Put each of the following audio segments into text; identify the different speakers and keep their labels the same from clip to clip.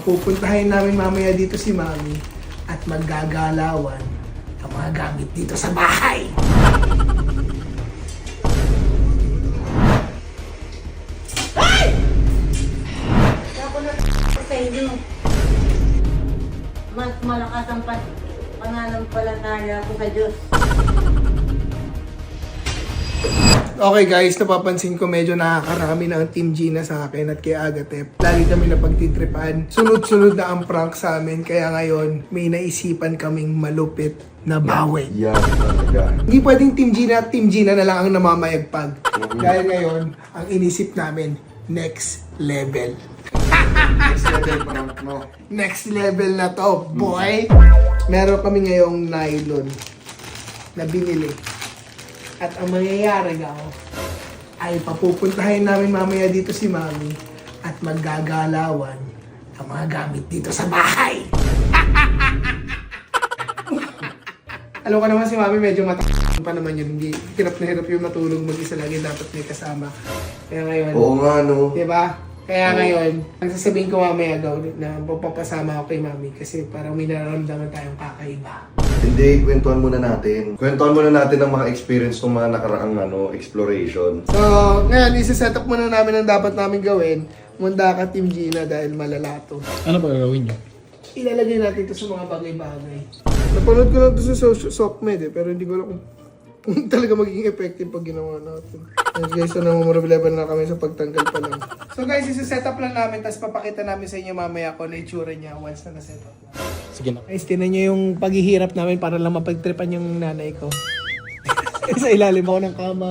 Speaker 1: papupuntahin namin mamaya dito si Mami at maggagalawan ang mga gamit dito sa bahay.
Speaker 2: Ako na sa inyo. Mas malakas ang pan pananampalataya ko sa Diyos.
Speaker 1: Okay guys, napapansin ko medyo nakakarami na ang Team Gina sa akin at kay Agatep. Lagi kami na pagtitripan. Sunod-sunod na ang prank sa amin. Kaya ngayon, may naisipan kaming malupit na bawi.
Speaker 3: Yan talaga.
Speaker 1: Hindi pwedeng Team Gina at Team Gina na lang ang namamayagpag. Dahil ngayon, ang inisip namin, next level.
Speaker 3: Next level prank, no?
Speaker 1: Next level na to, boy! Meron kami ngayong nylon na binili. At ang mangyayari nga ay papupuntahin namin mamaya dito si Mami at maggagalawan ang mga gamit dito sa bahay. Alam ko naman si Mami medyo mata pa naman yun. Hindi, hirap na hirap yung matulog mag-isa lagi. Dapat may kasama. Kaya ngayon,
Speaker 3: Oo nga, no?
Speaker 1: Di ba? Kaya ngayon, ang sasabihin ko mamaya daw na papapasama ako kay mami kasi parang may nararamdaman tayong kakaiba.
Speaker 3: Hindi, kwentuhan muna natin. Kwentuhan muna natin ang mga experience ng mga nakaraang ano, exploration.
Speaker 1: So, ngayon, isa-set up muna namin ang dapat namin gawin. Munda ka, Team Gina, dahil malala to.
Speaker 4: Ano pa gagawin niyo?
Speaker 1: Ilalagay natin to sa mga bagay-bagay. Napanood ko lang to sa so- SOCMED eh, pero hindi ko alam kung talaga magiging effective pag ginawa natin. Yes guys, so namumurab level na kami sa pagtanggal pa lang. So guys, isa-set up lang namin, tapos papakita namin sa inyo mamaya kung ano itsura niya once na na-set up na.
Speaker 4: Sige na.
Speaker 1: Guys, tinan nyo yung paghihirap namin para lang mapagtripan yung nanay ko. sa ilalim ako ng kama.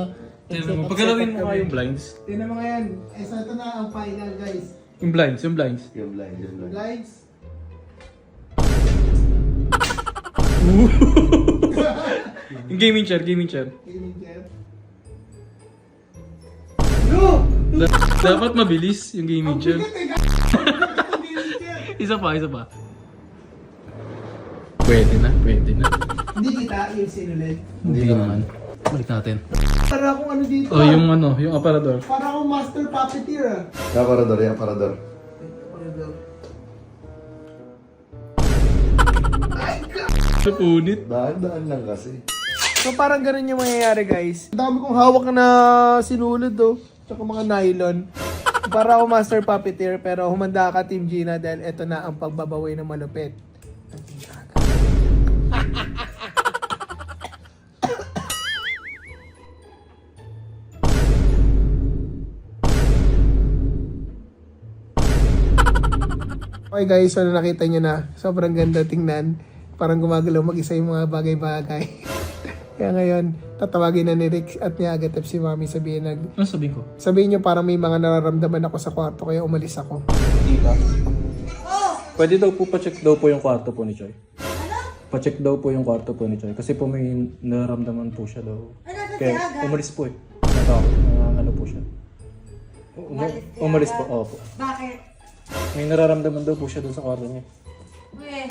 Speaker 4: Tignan mo, pagkalawin mo nga yung blinds.
Speaker 1: Tinan mo nga yan. Eh, so ito na ang final, guys.
Speaker 4: Yung blinds, yung blinds.
Speaker 3: Yung blind, yung blind.
Speaker 1: Lights.
Speaker 4: Yung gaming chair, gaming chair.
Speaker 1: Gaming chair. No!
Speaker 4: Da- dapat mabilis yung gaming
Speaker 1: Ang
Speaker 4: chair.
Speaker 1: bigat eh. Ang gaming chair.
Speaker 4: Isa pa, isa pa. Pwede na, pwede na.
Speaker 1: Hindi kita yung sinulit.
Speaker 4: Hindi naman. Balik natin.
Speaker 1: Para akong ano dito.
Speaker 4: Oh, yung ano, yung aparador.
Speaker 1: Para akong master puppeteer ah.
Speaker 3: Yung aparador, yung aparador.
Speaker 4: Sa punit.
Speaker 3: Daan-daan lang kasi.
Speaker 1: So parang ganun yung mangyayari guys. Ang dami kong hawak na sinulid oh. Tsaka mga nylon. Para ako master puppeteer pero humanda ka Team Gina dahil ito na ang pagbabawi ng malupit. Okay guys, so nakita nyo na. Sobrang ganda tingnan. Parang gumagalaw mag-isa yung mga bagay-bagay. Kaya ngayon, tatawagin na ni Rick at ni Agatep si Mami sabihin nag
Speaker 4: Ano sabihin ko?
Speaker 1: sabihin nyo parang may mga nararamdaman ako sa kwarto kaya umalis ako.
Speaker 4: Tita. Pwede daw po pa-check daw po yung kwarto po ni Choy. Pa-check daw po yung kwarto po ni Choy. Kasi po may nararamdaman po siya daw.
Speaker 2: Ano
Speaker 4: Kaya
Speaker 2: Tiaga?
Speaker 4: umalis po eh. Natakot. Uh, ano po siya. Um-
Speaker 2: Umalis
Speaker 4: umalis po, opo.
Speaker 2: Bakit?
Speaker 4: May nararamdaman daw po siya doon sa kwarto niya.
Speaker 2: Uy,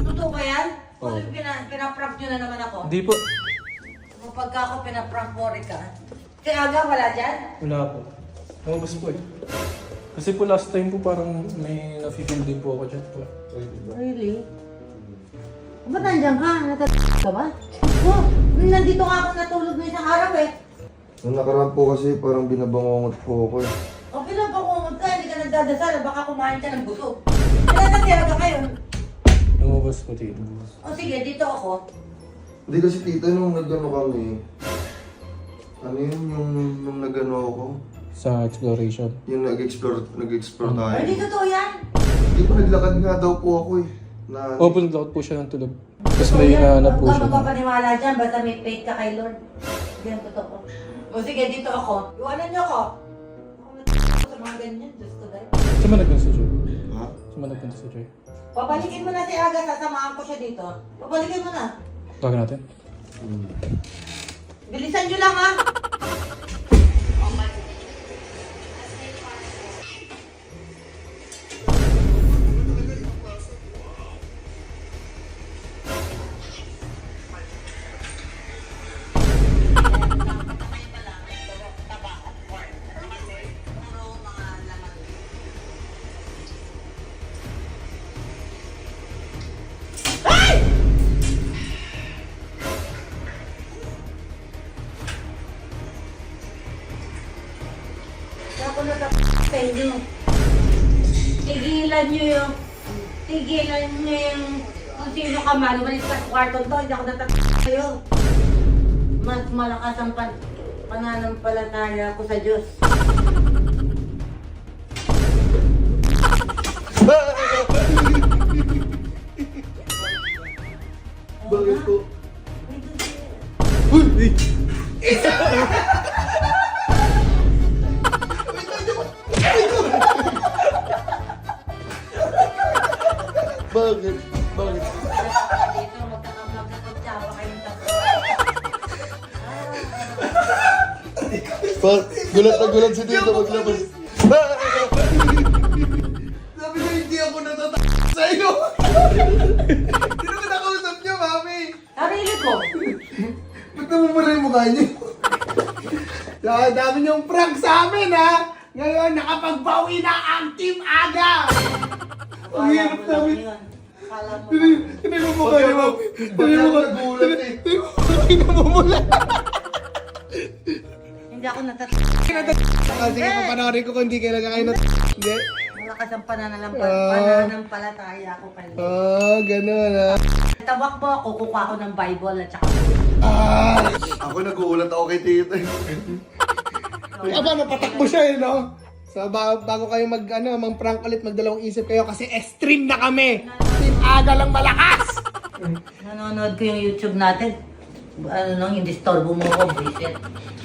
Speaker 2: totoo ba yan? Oh. Pina, pinaprank nyo na naman ako.
Speaker 4: Hindi po.
Speaker 2: Kapag ako pinaprank mo rin ka. Si Aga wala dyan?
Speaker 4: Wala po. Lumabas po eh. Kasi po last time po parang may na-feel din po ako dyan po.
Speaker 2: Really? Ba't nandiyan ka? Natatapos ka ba? Oh, nandito nga ako natulog na isang araw eh.
Speaker 3: Nung nakaraan po kasi parang binabangongot po ako eh.
Speaker 2: O pinapakungot ka, hindi ka nagdadasal, baka kumain ka ng busog. Kaya natiyaga kayo.
Speaker 4: Lumabas po dito.
Speaker 2: O sige, dito ako.
Speaker 3: Hindi kasi tita, nung nagano kami, ano yun, yung nung nagano ako,
Speaker 4: Sa exploration.
Speaker 3: yung nag-explore, nag-explore
Speaker 2: Ay,
Speaker 3: tayo.
Speaker 2: Hindi totoo yan.
Speaker 3: Hindi pa naglakad nga daw po ako eh. Na,
Speaker 4: Open lock po siya ng tulog. Tapos may hinahanap po
Speaker 2: Huwag
Speaker 4: siya.
Speaker 2: ka magpapaniwala dyan, basta may faith ka kay Lord. Hindi yan totoo. O sige, dito ako. Iwanan niyo ako. Ako natakot sa mga ganyan, Diyos ko dahil.
Speaker 4: Saan man nagpunta si Joy?
Speaker 3: ha?
Speaker 4: Saan man nagpunta si Joy?
Speaker 2: Pabalikin mo na si Aga, sasamahan ko siya dito. Pabalikin mo na.
Speaker 4: Tawagin natin.
Speaker 2: Bilisan niyo lang ha. Nakunod ako sa inyo. Tigilan nyo yung, tigilan nyo yung kung sino ka man, umalis ka sa kwarto to, hindi ako natatapos sa'yo. Mas malakas ang pan pananampalataya ko sa Diyos.
Speaker 3: Bakit po?
Speaker 1: Uy!
Speaker 3: Bakit? Bakit?
Speaker 2: Dito, magkakamag na pagtsaba kayong tatlo.
Speaker 3: Pa, gulat na gulat si Tito maglabas.
Speaker 1: Sabi ko, hindi ako natatakot sa'yo. Sino ba nakausap niyo, mami?
Speaker 2: Sarili ko.
Speaker 1: Ba't namumula yung mukha niyo? Dahil dami niyong prank sa amin, ha? Ngayon, nakapagbawi na ang Team Aga! Ang hirap namin.
Speaker 2: yun. Akala mo
Speaker 1: Hindi, hindi mo mukha niyo, mami. Hindi mo mukha.
Speaker 3: Nagulat eh.
Speaker 1: Hindi mo namumula.
Speaker 2: Hindi ako natatakot.
Speaker 1: Kasi nga, papanoorin ko kung hindi kayo nagkakain na... Hindi.
Speaker 2: Malakas ang
Speaker 1: Ah.
Speaker 2: pananampalataya ko kay Lord.
Speaker 1: Ah, ganun, ha?
Speaker 2: Tabakbo ako, kukuha ko ng Bible at saka
Speaker 1: Ah!
Speaker 3: Ako nagulat ako kay Tito.
Speaker 1: Aba, napatakbo siya eh, no? So, bago, bago kayo mag, ano, mang prank ulit, magdalawang isip kayo kasi extreme na kami. Team Aga lang malakas!
Speaker 2: nanonood ko yung YouTube natin. Ano nang hindi storbo mo ko, visit.